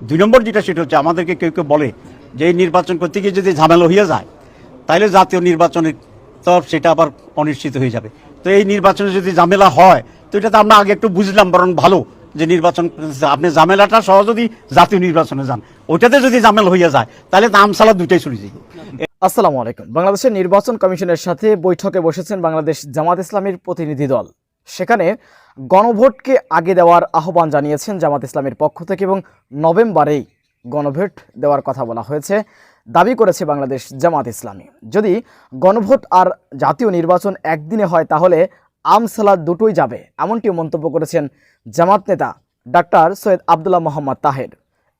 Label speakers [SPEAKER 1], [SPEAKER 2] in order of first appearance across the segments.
[SPEAKER 1] দুই নম্বর যেটা, সেটা হচ্ছে আমাদেরকে কেউ কেউ বলে যে এই নির্বাচন করতে গিয়ে যদি ঝামেলা হয়ে যায় তাহলে জাতীয় নির্বাচনের তো সেটা আবার অনিশ্চিত হয়ে যাবে। তো এই নির্বাচনে যদি ঝামেলা হয়, তো এটা তো আমরা আগে একটু বুঝলাম, বরং ভালো যে নির্বাচন, আপনি ঝামেলাটা সহ যদি জাতীয় নির্বাচনে যান ওইটাতে যদি ঝামেলা হয়ে যায় তাহলে তো আমসালা দুইটাই চলে যাবে
[SPEAKER 2] আসসালামু আলাইকুম। বাংলাদেশের নির্বাচন কমিশনের সাথে বৈঠকে বসেছেন বাংলাদেশ জামাত ইসলামীর প্রতিনিধি দল। সেখানে গণভোটকে আগে দেওয়ার আহ্বান জানিয়েছেন জামাত ইসলামের পক্ষ থেকে এবং নভেম্বরেই গণভোট দেওয়ার কথা বলা হয়েছে, দাবি করেছে বাংলাদেশ জামাত ইসলামী। যদি গণভোট আর জাতীয় নির্বাচন একদিনে হয় তাহলে আমসালা দুটোই যাবে এমনটি মন্তব্য করেছেন জামাত নেতা ডাক্তার সৈয়দ আবদুল্লাহ মোহাম্মদ তাহের।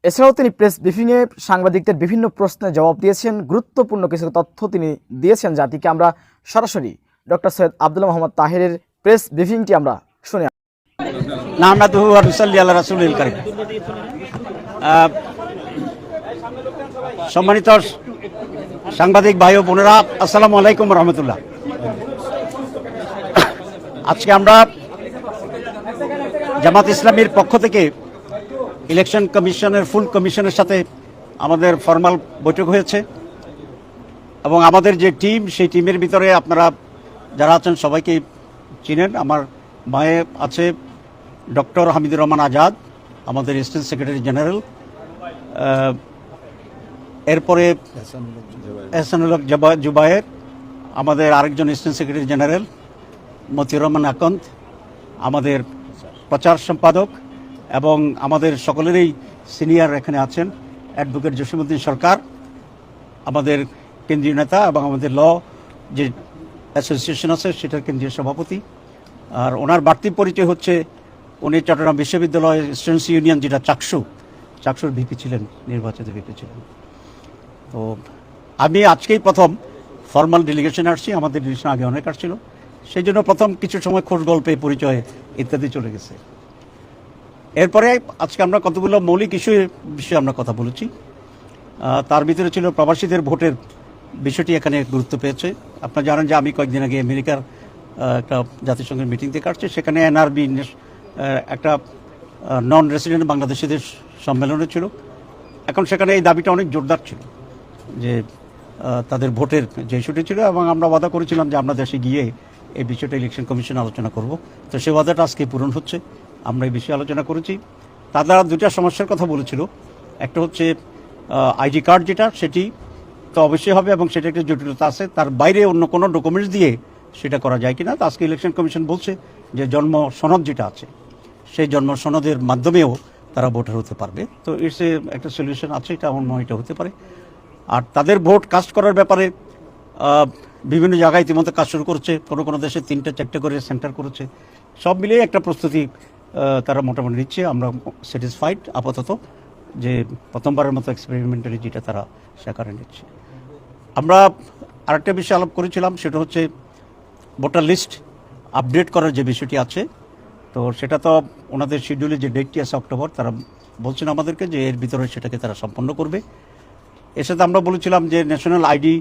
[SPEAKER 2] এছাড়াও তিনি প্রেস ব্রিফিংয়ে সাংবাদিকদের বিভিন্ন প্রশ্নের জবাব দিয়েছেন, গুরুত্বপূর্ণ কিছু তথ্য তিনি দিয়েছেন জাতিকে। আমরা সরাসরি ডক্টর সৈয়দ আবদুল্লাহ মোহাম্মদ তাহেরের প্রেস ব্রিফিংটি আমরা শুনে
[SPEAKER 1] সম্মানিত সাংবাদিক ভাই ও বোনেরা, আসসালামু আলাইকুম রহমতুল্লাহ। আজকে আমরা জামাত ইসলামীর পক্ষ থেকে ইলেকশন কমিশনের, ফুল কমিশনের সাথে আমাদের ফর্মাল বৈঠক হয়েছে এবং আমাদের যে টিম, সেই টিমের ভিতরে আপনারা যারা আছেন সবাইকে চিনেন। আমার মায়ে আছে ডক্টর হামিদুর রহমান আজাদ, আমাদের অ্যাসিস্ট্যান্ট সেক্রেটারি জেনারেল। এরপরে এহসানুল জুবায়ের, আমাদের আরেকজন assistant secretary general, Motiur Rahman Akand, আমাদের প্রচার সম্পাদক এবং আমাদের সকলেরই সিনিয়র এখানে আছেন অ্যাডভোকেট জসিমুদ্দিন সরকার, আমাদের কেন্দ্রীয় নেতা এবং আমাদের ল যে অ্যাসোসিয়েশন আছে, সেটার কেন্দ্রীয় সভাপতি। আর ওনার বাড়তি পরিচয় হচ্ছে উনি চট্টগ্রাম বিশ্ববিদ্যালয় স্টুডেন্টস ইউনিয়ন যেটা চাকসু, চাকসুর ভিপি ছিলেন, নির্বাচিত ভিপি ছিলেন। তো আমি আজকেই প্রথম ফর্মাল ডেলিগেশন আসছি, আমাদের ডেলিগেশন আগে অনেক আসছিল। সেই জন্য প্রথম কিছু সময় খোঁজ গল্পে পরিচয় ইত্যাদি চলে গেছে। এরপরে আজকে আমরা কতগুলো মৌলিক ইস্যু বিষয়ে আমরা কথা বলেছি। তার ভিতরে ছিল প্রবাসীদের ভোটের বিষয়টি এখানে গুরুত্ব পেয়েছে। আপনারা জানেন যে আমি কয়েকদিন আগে আমেরিকার একটা জাতিসংঘের মিটিং থেকে আসছি, সেখানে এনআরবি একটা নন রেসিডেন্ট বাংলাদেশিদের সম্মেলনে ছিল। এখন সেখানে এই দাবিটা অনেক জোরদার ছিল যে তাদের ভোটের যে ইস্যুটি ছিল এবং আমরা ওয়াদা করেছিলাম যে আমরা দেশে গিয়ে এই বিষয়টা ইলেকশন কমিশন আলোচনা করব। তো সেই ওয়াদাটা আজকে পূরণ হচ্ছে, আমরা এই বিষয়ে আলোচনা করেছি। তারা দুটা সমস্যার কথা বলেছিল। একটা হচ্ছে আইডি কার্ড যেটা, সেটি তো অবশ্যই হবে এবং সেটা একটা জটিলতা আছে। তার বাইরে অন্য কোনো ডকুমেন্টস দিয়ে সেটা করা যায় কিনা, তো আজকে ইলেকশন কমিশন বলছে যে জন্ম সনদ যেটা আছে, সেই জন্ম সনদের মাধ্যমেও তারা ভোটার হতে পারবে। তো ইটস একটা সলিউশন আছে, এটা অন্য এটা হতে পারে। আর তাদের ভোট কাস্ট করার ব্যাপারে বিভিন্ন জায়গায় ইতিমধ্যে কাজ শুরু করছে। কোনো কোনো দেশে তিনটে, চারটে করে সেন্টার করেছে। সব মিলিয়ে একটা প্রস্তুতি তারা মোটামুটি নিচ্ছে। আমরা স্যাটিসফাইড আপাতত যে প্রথমবারের মতো এক্সপেরিমেন্টালি যেটা তারা সেখানে নিচ্ছে। আমরা আরেকটা বিষয় আলাপ করেছিলাম, সেটা হচ্ছে ভোটার লিস্ট আপডেট করার যে বিষয়টি আছে। তো সেটা তো ওনাদের শিডিউলে যে ডেটটি আছে অক্টোবর, তারা বলছেন আমাদেরকে যে এর ভিতরে সেটাকে তারা সম্পন্ন করবে। এর সাথে আমরা বলেছিলাম যে ন্যাশনাল আইডি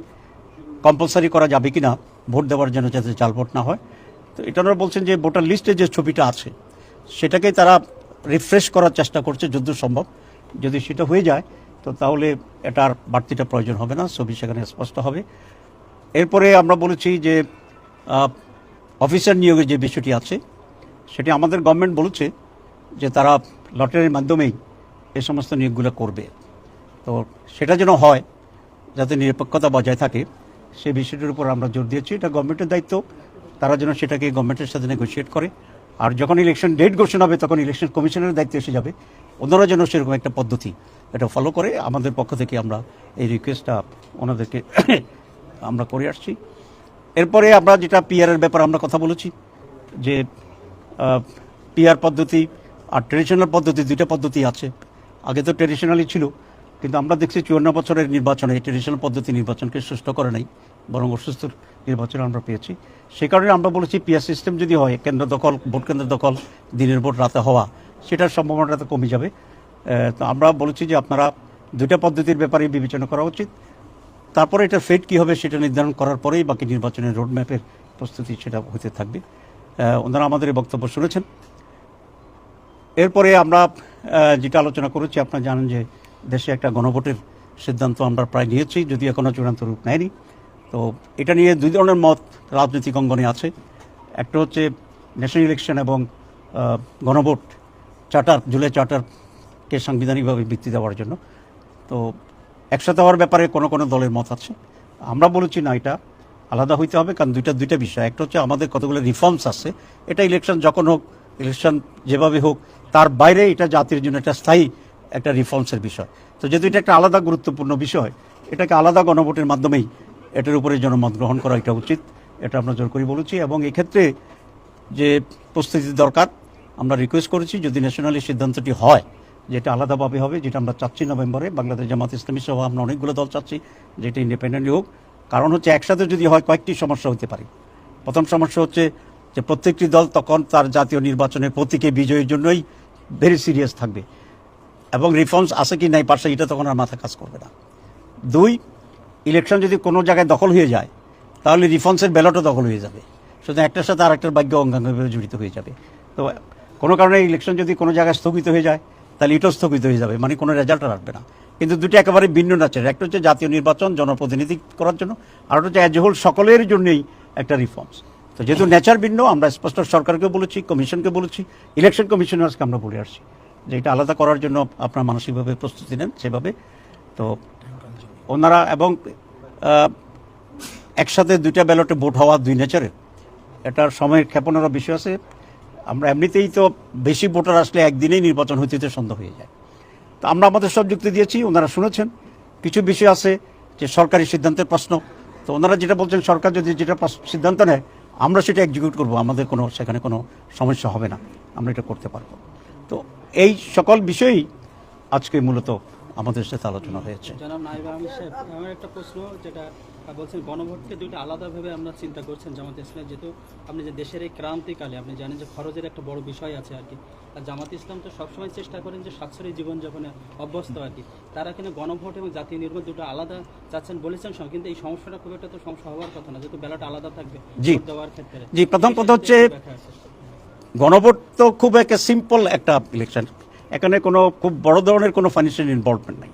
[SPEAKER 1] কম্পালসারি করা যাবে কি না ভোট দেওয়ার জন্য যাতে জাল ভোট না হয়। তো এটা ওনারা বলছেন যে ভোটার লিস্টে যে ছবিটা আছে, সেটাকে তারা রিফ্রেশ করার চেষ্টা করছে যদ্দ সম্ভব। যদি সেটা হয়ে যায় তো তাহলে এটার বাড়তিটা প্রয়োজন হবে না, ছবি সেখানে স্পষ্ট হবে। এরপরে আমরা বলেছি যে অফিসার নিয়োগের যে বিষয়টি আছে, সেটি আমাদের গভর্নমেন্ট বলেছে যে তারা লটারির মাধ্যমেই এ সমস্ত নিয়োগগুলো করবে। তো সেটা যেন হয়, যাতে নিরপেক্ষতা বজায় থাকে সেই বিষয়টির উপর আমরা জোর দিয়েছি। এটা গভর্নমেন্টের দায়িত্ব, তারা যেন সেটাকে গভর্নমেন্টের সাথে নেগোসিয়েট করে। আর যখন ইলেকশন ডেট ঘোষণা হবে, তখন ইলেকশন কমিশনের দায়িত্ব এসে যাবে। ওনারা যেন সেরকম একটা পদ্ধতি এটা ফলো করে, আমাদের পক্ষ থেকে আমরা এই রিকোয়েস্টটা ওনাদেরকে আমরা করে আসছি। এরপরে আমরা যেটা পিআরের ব্যাপারে আমরা কথা বলেছি, যে পিআর পদ্ধতি আর ট্রেডিশনাল পদ্ধতি দুইটা পদ্ধতি আছে। আগে তো ট্রেডিশনালই ছিল, কিন্তু আমরা দেখছি চুয়ান্ন বছরের নির্বাচনে ট্রেডিশনাল পদ্ধতি নির্বাচনকে সুস্থ করে নাই, বরং অসুস্থ নির্বাচন আমরা পেয়েছি। সে কারণে আমরা বলেছি পিআর সিস্টেম যদি হয়, কেন্দ্র দখল, ভোট কেন্দ্র দখল, দিনের ভোট রাতে হওয়া সেটার সম্ভাবনাটা তো কমে যাবে। তো আমরা বলেছি যে আপনারা দুইটা পদ্ধতির ব্যাপারে বিবেচনা করা উচিত। তারপরে এটা ফেট কী হবে সেটা নির্ধারণ করার পরেই বাকি নির্বাচনের রোডম্যাপের প্রস্তুতি সেটা হতে থাকবে। ওনারা আমাদের এই বক্তব্য শুনেছেন। এরপরে আমরা যেটা আলোচনা করেছি, আপনারা জানেন যে দেশে একটা গণভোটের সিদ্ধান্ত আমরা প্রায় নিয়েছি যদি এখনও চূড়ান্ত রূপ নেয়নি। তো এটা নিয়ে দুই ধরনের মত রাজনৈতিক অঙ্গনে আছে। একটা হচ্ছে ন্যাশনাল ইলেকশন এবং গণভোট। চার্টার, জুলাই চার্টারকে সাংবিধানিকভাবে ভিত্তি দেওয়ার জন্য। তো একসাথে হওয়ার ব্যাপারে কোনো কোনো দলের মত আছে। আমরা বলেছি, না, এটা আলাদা হইতে হবে, কারণ দুইটা দুইটা বিষয়। একটা হচ্ছে আমাদের কতগুলো রিফর্মস আছে। এটা ইলেকশন যখন হোক ইলেকশন যেভাবে হোক, তার বাইরে এটা জাতির জন্য একটা স্থায়ী একটা রিফর্মসের বিষয়। তো যেহেতু এটা একটা আলাদা গুরুত্বপূর্ণ বিষয়, এটাকে আলাদা গণভোটের মাধ্যমেই এটার উপরে জনমত গ্রহণ করা এটা উচিত। এটা আমরা জোর করে বলেছি। এবং এক্ষেত্রে যে প্রস্তুতি দরকার আমরা রিকোয়েস্ট করেছি যদি ন্যাশনালি সিদ্ধান্তটি হয়, যেটা আলাদাভাবে হবে, যেটা আমরা চাচ্ছি নভেম্বরে, বাংলাদেশ জামাত ইসলামী সহ আমরা অনেকগুলো দল চাচ্ছি, যেটা ইন্ডিপেন্ডেন্টলি হোক। কারণ হচ্ছে একসাথে যদি হয়, কয়েকটি সমস্যা হতে পারে। প্রথম সমস্যা হচ্ছে যে প্রত্যেকটি দল তখন তার জাতীয় নির্বাচনের প্রতীকে বিজয়ের জন্যই ভেরি সিরিয়াস থাকবে। এবং রিফর্মস আছে কি নাই পাশে এটা তখন আর মাথা কাজ করবে না। দুই ইলেকশন যদি কোনো জায়গায় দখল হয়ে যায়, তাহলে রিফর্মসের ব্যালটও দখল হয়ে যাবে। সুতরাং একটার সাথে আরেকটার ভাগ্য অঙ্গাঙ্গভাবে জড়িত হয়ে যাবে। তো কোনো কারণে ইলেকশন যদি কোনো জায়গায় স্থগিত হয়ে যায়, তাহলে এটাও স্থগিত হয়ে যাবে মানে কোনো রেজাল্ট আসবে না। কিন্তু দুটো একেবারে ভিন্ন নাচের, একটা হচ্ছে জাতীয় নির্বাচন, জনপ্রতিনিধি করার জন্য, আর একটা হচ্ছে অ্যাজ হোল সকলের জন্যই একটা রিফর্মস তো যেহেতু নেচার ভিন্ন, আমরা স্পষ্ট সরকারকে বলেছি কমিশনকে বলেছি ইলেকশন কমিশনার্সকে আমরা বলে আসছি, যে এটা আলাদা করার জন্য আপনার মানসিকভাবে প্রস্তুতি নেন সেভাবে। তো ওনারা এবং একসাথে দুইটা ব্যালটে ভোট হওয়া দুই নেচারে এটার সময়ের ক্ষেপণেরও বিষয় আছে আমরা এমনিতেই তো বেশি ভোটার আসলে একদিনেই নির্বাচন হইতে সন্দেহ হয়ে যায়। তো আমরা আমাদের সব যুক্তি দিয়েছি, ওনারা শুনেছেন। কিছু বিষয় আছে যে সরকারি সিদ্ধান্তের প্রশ্ন। তো ওনারা যেটা বলছেন, সরকার যদি যেটা সিদ্ধান্ত নেয়, আমরা সেটা এক্সিকিউট করব। আমাদের কোনো, সেখানে কোনো সমস্যা হবে না। আমরা এটা করতে পারব। তো এই সকল বিষয়েই আজকে মূলত আমাদের সাথে আলোচনা হয়েছে।
[SPEAKER 3] একটা প্রশ্ন যেটা বলছেন গণভোটকে দুইটা আলাদাভাবে আমরা চিন্তা করছেন জামাত ইসলাম যেহেতু আপনি যে দেশের এই ক্রান্তিকালে আপনি জানেন যে খরচের একটা বড় বিষয় আছে আর কি। আর জামাত ইসলাম তো সবসময় চেষ্টা করেন যে সাশ্রয়ী জীবনযাপনে অভ্যস্ত আর কি। তারা কিনা গণভোট এবং জাতীয় নির্বাচন দুটো আলাদা চাচ্ছেন বলেছেন সব কিন্তু এই সমস্যাটা খুব একটা তো সমস্যা হওয়ার কথা না যেহেতু ব্যালট আলাদা থাকবে
[SPEAKER 1] জি।
[SPEAKER 3] দেওয়ার ক্ষেত্রে।
[SPEAKER 1] জি, প্রথম কথা হচ্ছে। গণভোট তো খুব একটা সিম্পল একটা ইলেকশন এখানে কোনো খুব বড় ধরনের কোনো ফাইন্যান্সিয়াল ইনভলভমেন্ট নাই।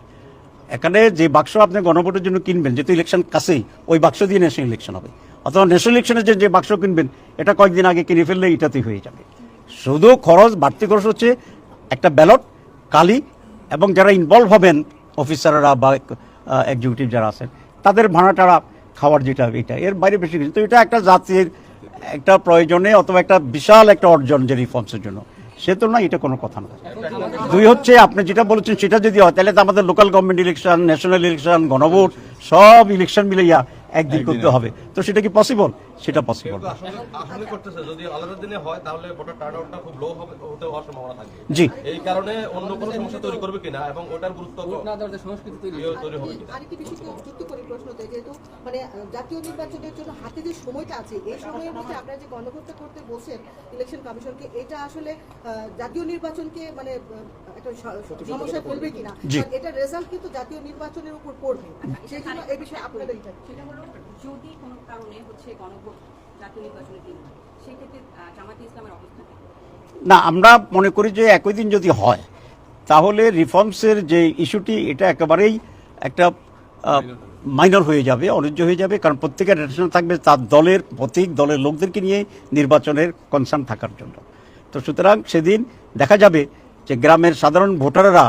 [SPEAKER 1] এখানে যে বাক্স আপনি গণভোটের জন্য কিনবেন, যেহেতু ইলেকশন কাছেই, ওই বাক্স দিয়ে ন্যাশনাল ইলেকশন হবে। অথবা ন্যাশনাল ইলেকশনের যে যে বাক্স কিনবেন, এটা কয়েকদিন আগে কিনে ফেললে এটাতেই হয়ে যাবে। শুধু খরচ, বাড়তি খরচ হচ্ছে একটা ব্যালট কালি, এবং যারা ইনভলভ হবেন অফিসাররা বা এক্সিকিউটিভ যারা আছেন, তাদের ভাড়া টাড়া খাওয়ার যেটা এটা, এর বাইরে বেশি কিছু তো এটা একটা জাতির একটা প্রয়োজনে অথবা একটা বিশাল একটা অর্জন যে রিফর্মসের জন্য। সে তো না এটা কোনো কথা না দুই হচ্ছে আপনি যেটা বলেছেন সেটা যদি হয় তাহলে তো আমাদের local government election national election গণভোট সব ইলেকশন মিলাইয়া একদিন করতে হবে। তো সেটা কি পসিবল সেটা পসিবল
[SPEAKER 4] কিন্তু আসলে আসলে করতেছে? যদি আলাদা দিনে হয় তাহলে ভোটার টার্নআউটটা খুব লো হবে হতে হওয়ার সম্ভাবনা থাকে।
[SPEAKER 1] জি।
[SPEAKER 4] এই কারণে অন্য কোনো সমস্যা তৈরি করবে কিনা এবং ওটার গুরুত্ব তৈরি হবে কিনা?
[SPEAKER 5] আরেকটি বিষয় যুক্ত করি প্রশ্নতে যেহেতু মানে জাতীয় নির্বাচনের জন্য হাতে যে সময়টা আছে এই সময়ের মধ্যে আপনারা যে গণভোটটা করতে বসেন ইলেকশন কমিশনকে এটা আসলে আহ, জাতীয় নির্বাচনকে মানে একটা সমস্যায় কিনা। কারণ রেজাল্ট কিন্তু জাতীয় নির্বাচনের উপর পড়বে। সেই জন্য এই বিষয়ে আপনাদের এটা
[SPEAKER 6] সেটা হলো যদি কোনো কারণে হচ্ছে
[SPEAKER 1] না, আমরা মনে করি যে একই দিন যদি হয়, তাহলে রিফর্মসের যে ইস্যুটি এটা একেবারেই একটা মাইনর হয়ে যাবে অনিজ্য হয়ে যাবে, কারণ প্রত্যেকের রেশন থাকবে তার দলের প্রতীক, দলের লোকদেরকে নিয়ে নির্বাচনের কনসার্ন থাকার জন্য। তো সুতরাং সেদিন দেখা যাবে যে গ্রামের সাধারণ ভোটাররা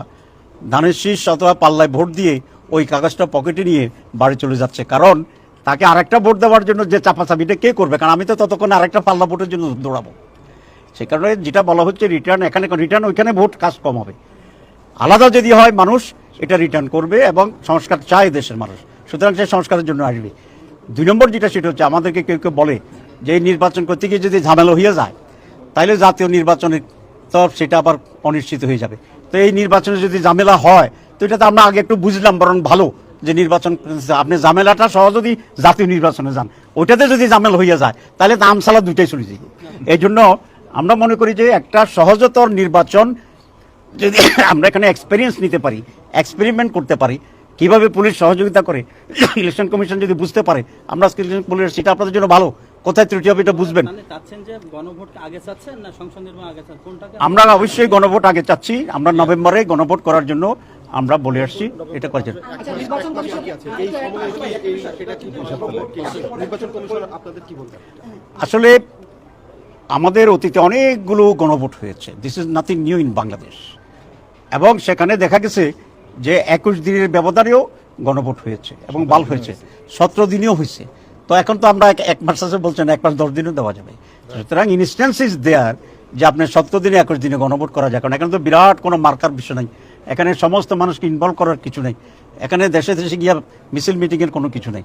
[SPEAKER 1] ধানের শীষ অথবা পাল্লায় ভোট দিয়ে ওই কাগজটা পকেটে নিয়ে বাড়ি চলে যাচ্ছে। কারণ তাকে আরেকটা ভোট দেওয়ার জন্য যে চাপাচাপিটা কে করবে? কারণ আমি তো ততক্ষণ আরেকটা পাল্লা ভোটের জন্য দৌড়াবো। সে কারণে যেটা বলা হচ্ছে রিটার্ন এখানে রিটার্ন ওইখানে ভোট কাজ কম হবে। আলাদা যদি হয় মানুষ, এটা রিটার্ন করবে এবং সংস্কার চায় দেশের মানুষ। সুতরাং সে সংস্কারের জন্য আসবে। দুই নম্বর যেটা, সেটা হচ্ছে আমাদেরকে কেউ কেউ বলে যে এই নির্বাচন করতে গিয়ে যদি ঝামেলা হয়ে যায় তাহলে জাতীয় নির্বাচনের তো সেটা আবার অনিশ্চিত হয়ে যাবে। তো এই নির্বাচনে যদি ঝামেলা হয়, তো এটা তো আমরা আগে একটু বুঝলাম বরং ভালো। যে নির্বাচন আপনি ঝামেলাটা সহ যদি জাতীয় নির্বাচনে যান ওইটাতে যদি ঝামেলা হয়ে যায় তাহলে তো আমসালা দুইটাই চলে যাবে এই জন্য আমরা মনে করি যে একটা সহজতর নির্বাচন যদি আমরা এখানে এক্সপিরিয়েন্স নিতে পারি এক্সপেরিমেন্ট করতে পারি কীভাবে পুলিশ সহযোগিতা করে ইলেকশন কমিশন যদি বুঝতে পারে আমরা আজকে ইলেকশন পুলিশ সেটা আপনাদের জন্য ভালো। কোথায় ত্রুটি হবে এটা বুঝবেন। আমরা অবশ্যই গণভোট আগে চাচ্ছি। আমরা নভেম্বরে গণভোট করার জন্য আমরা বলে আসছি এটা করেছেন
[SPEAKER 7] আচ্ছা
[SPEAKER 1] আসলে আমাদের অতীতে অনেকগুলো গণভোট হয়েছে। This is nothing new in Bangladesh এবং সেখানে দেখা গেছে যে একুশ দিনের ব্যবধানেও গণভোট হয়েছে এবং বাল হয়েছে। সতেরো দিনেও হয়েছে। তো এখন তো আমরা এক- এক মাস আছে বলছেন এক মাস দশ দিনও দেওয়া যাবে। সুতরাং ইনস্ট্যান্স ইজ দেয়ার যে আপনার সতেরো দিনে একুশ দিনে গণভোট করা যায়। কারণ এখন তো বিরাট কোনো মার্কার বিষয় নাই। এখানে সমস্ত মানুষকে ইনভলভ করার কিছু নেই। এখানে দেশে দেশে গিয়া মিছিল মিটিংয়ের কোনো কিছু নেই।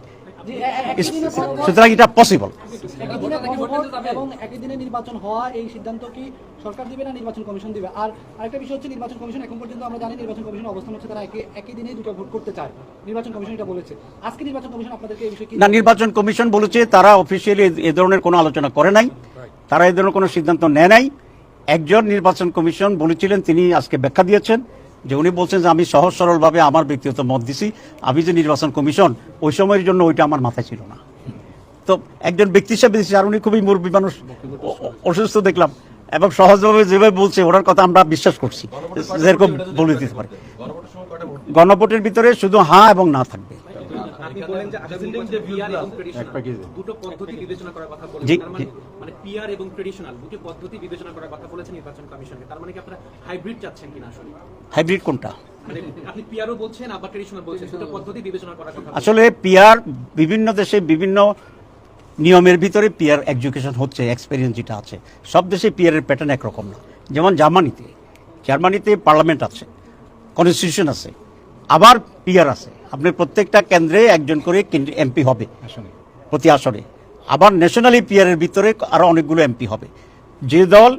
[SPEAKER 1] সুতরাং এটা পসিবল
[SPEAKER 8] একই দিনে গণভোট এবং একই দিনে নির্বাচন হওয়া এই সিদ্ধান্ত কি সরকার দিবে না নির্বাচন কমিশন দিবে? আর আরেকটা বিষয় হচ্ছে নির্বাচন কমিশন এখন পর্যন্ত আমরা জানি নির্বাচন কমিশন অবস্থান হচ্ছে তারা একই একই দিনে দুটো ভোট করতে চায়। নির্বাচন কমিশন এটা বলেছে। আজকে নির্বাচন কমিশন আপনাদেরকে এই বিষয়ে
[SPEAKER 1] না নির্বাচন কমিশন বলেছে তারা অফিসিয়ালি এ ধরনের কোনো আলোচনা করে নাই। তারা এ ধরনের কোনো সিদ্ধান্ত নেয় নাই। একজন নির্বাচন কমিশন বলেছিলেন তিনি আজকে ব্যাখ্যা দিয়েছেন। যে উনি বলছেন যে আমি সহজ সরলভাবে আমার ব্যক্তিগত মত দিছি আমি যে নির্বাচন কমিশন ওই সময়ের জন্য ওইটা আমার মাথায় ছিল না। তো একজন ব্যক্তি হিসাবে দিচ্ছি আর উনি খুবই মুরব্বী মানুষ অসুস্থ দেখলাম এবং সহজভাবে যেভাবে বলছে ওনার কথা আমরা বিশ্বাস করছি। যেরকম বলে দিতে পারে।
[SPEAKER 4] গণভোটের
[SPEAKER 1] ভিতরে শুধু হ্যাঁ এবং না থাকবে।
[SPEAKER 9] দুটো পদ্ধতি বিবেচনা করার কথা মানে পিআর এবং ট্রেডিশনাল দুটো পদ্ধতি বিবেচনা করার কথা বলেছেন নির্বাচন কমিশনকে। তার মানে কি আপনারা হাইব্রিড চাচ্ছেন কিনা আসলে?
[SPEAKER 1] হাইব্রিড কোনটা?
[SPEAKER 9] মানে আপনি পিআরও বলছেন আবার ট্রেডিশনাল বলছেন দুটো পদ্ধতি বিবেচনা করার কথা
[SPEAKER 1] আসলে পিয়ার বিভিন্ন দেশে বিভিন্ন নিয়মের ভিতরে পিয়ার এডুকেশন হচ্ছে এক্সপেরিয়েন্স যেটা আছে। সব দেশে পিয়ারের প্যাটার্ন একরকম না। যেমন জার্মানিতে জার্মানিতে পার্লামেন্ট আছে কনস্টিটিউশন আছে আবার পিয়ার আছে। আপনি প্রত্যেকটা কেন্দ্রে একজন করে এমপি হবে প্রতি আসনে আবার ন্যাশনালি পিয়ারের ভিতরে আরও অনেকগুলো এমপি হবে। যে দল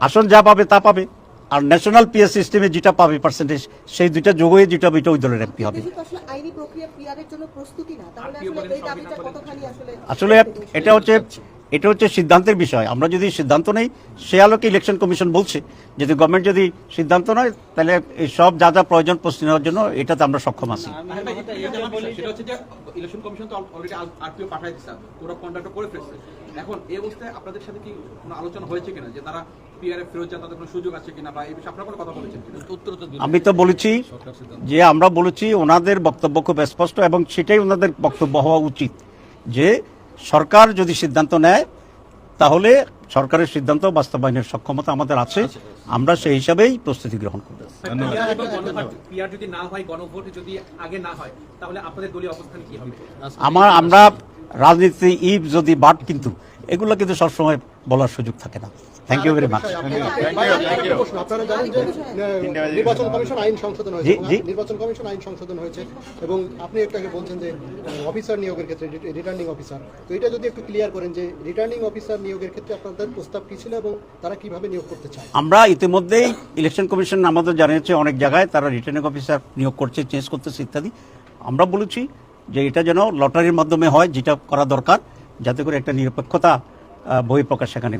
[SPEAKER 1] আসন যা পাবে তা পাবে আর ন্যাশনাল পিএস সিস্টেমে যেটা পাবে পার্সেন্টেজ সেই দুইটা যোগ হয়ে যেটা হবে এটা ওই দলের এমপি হবে।
[SPEAKER 5] আসলে আইনি প্রক্রিয়া পিয়ারের জন্য প্রস্তুতি না। তাহলে
[SPEAKER 9] আত্মীয়
[SPEAKER 5] আসলে
[SPEAKER 9] বলেন,
[SPEAKER 5] এই দাবিটা
[SPEAKER 9] সংবিধান বলেন।
[SPEAKER 5] কতখানি আসলে
[SPEAKER 1] আসলে এটা হচ্ছে এটা হচ্ছে সিদ্ধান্তের বিষয়। আমরা যদি সিদ্ধান্ত নেই সে আলোকে ইলেকশন কমিশন বলছে। যদি গভর্নমেন্ট যদি সিদ্ধান্ত নেয় তাহলে এই সব যা যা প্রয়োজন প্রস্তুতি নেওয়ার জন্য এটাতে আমরা সক্ষম আছি।
[SPEAKER 3] আমি
[SPEAKER 9] তাহলে
[SPEAKER 3] হয়তো
[SPEAKER 9] এটা
[SPEAKER 3] এটা
[SPEAKER 9] আমার
[SPEAKER 3] বলি-
[SPEAKER 9] বিষয়, সেটা হচ্ছে যে ইলেকশন কমিশন তো অলরেডি আরপিও পাঠাই দিচ্ছে ওরা কন্ট্রাক্ট করে ফেলছে। এখন এই অবস্থায় আপনাদের সাথে কি কোনো আলোচনা হয়েছে কিনা? যে তারা পিআর এ ফেরত যাওয়ার তাদের কোনো সুযোগ আছে কিনা বা এই বিষয়ে আপনারা কোনো কথা বলেছেন কিনা? উত্তর তো
[SPEAKER 1] আমি তো বলেছি যে আমরা বলেছি ওনাদের বক্তব্য খুব স্পষ্ট এবং সেটাই ওনাদের বক্তব্য হওয়া উচিত। যে সরকার যদি সিদ্ধান্ত নেয় তাহলে সরকারের সিদ্ধান্ত বাস্তবায়নের সক্ষমতা আমাদের আছে। আমরা সেই হিসাবেই প্রস্তুতি গ্রহণ করব।
[SPEAKER 9] পিআর এবং গণভোট পিআর যদি না হয় গণভোট যদি আগে না হয় তাহলে আপনাদের দলীয় অবস্থান কি হবে?
[SPEAKER 1] আমার আমরা রাজনীতি ইভ যদি বাট কিন্তু এগুলো কিন্তু সবসময় বলার সুযোগ থাকে না। থ্যাংক ইউ ভেরি মাচ
[SPEAKER 7] আপনারা জানেন যে নির্বাচন কমিশন আইন সংশোধন হয়েছে
[SPEAKER 1] জি, জি।
[SPEAKER 7] নির্বাচন কমিশন আইন সংশোধন হয়েছে এবং আপনি একটাকে বলছেন যে অফিসার নিয়োগের ক্ষেত্রে রিটার্নিং অফিসার। তো এটা যদি একটু ক্লিয়ার করেন যে রিটার্নিং অফিসার নিয়োগের ক্ষেত্রে আপনাদের প্রস্তাব কি ছিল এবং তারা কীভাবে নিয়োগ করতে চায়?
[SPEAKER 1] আমরা ইতিমধ্যেই ইলেকশন কমিশন আমাদের জানিয়েছে অনেক জায়গায় তারা রিটার্নিং অফিসার নিয়োগ করছে চেঞ্জ করতেছে ইত্যাদি। আমরা বলেছি যে এটা যেন লটারির মাধ্যমে হয় যেটা করা দরকার যাতে করে একটা নিরপেক্ষতা বই প্রকাশ সেখানে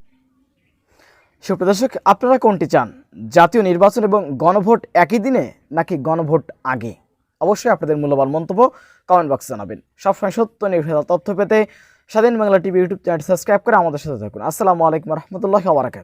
[SPEAKER 2] সুপ্রদর্শক আপনারা কোনটি চান? জাতীয় নির্বাচন এবং গণভোট একই দিনে নাকি গণভোট আগে? অবশ্যই আপনাদের মূল্যবান মন্তব্য কমেন্ট বক্সে জানাবেন। সবসময় সত্য নির্ভেজাল তথ্য পেতে Swadhin Bangla TV YouTube channel subscribe করে আমাদের সাথে থাকুন। আসসালামু আলাইকুম রহমতুল্লাহ বারাকাত